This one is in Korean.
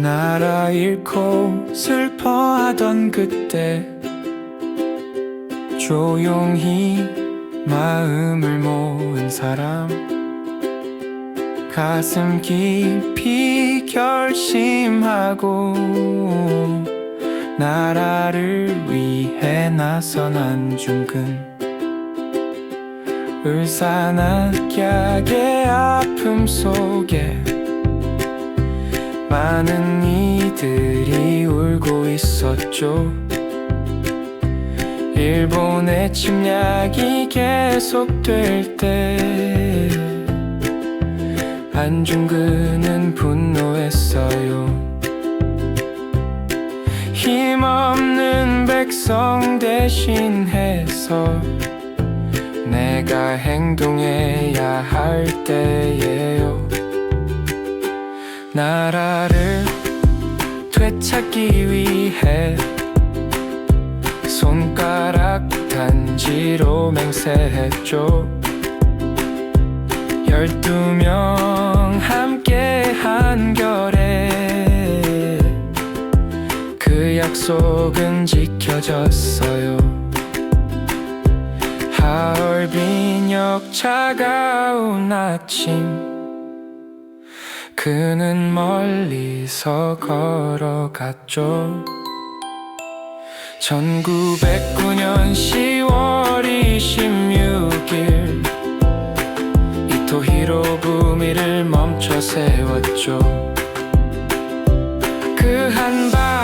나라 잃고 슬퍼하던 그때 조용히 마음을 모은 사람. 가슴 깊이 결심하고 나라를 위해 나선 안중근 을사납게 아픔 속에 많은 이들이 울고 있었죠. 일본의 침략이 계속될 때 안중근은 분노했어요. 힘없는 백성 대신해서 내가 행동해야 할 때예요 나라를 되찾기 위해 손가락 단지로 맹세했죠. 열두 명 함께 한결에 그 약속은 지켜졌어요. 하얼빈 역 차가운 아침 그는 멀리서 걸어갔죠. 1909년 10월 26일 이토 히로 부미를 멈춰 세웠죠. 그 한밤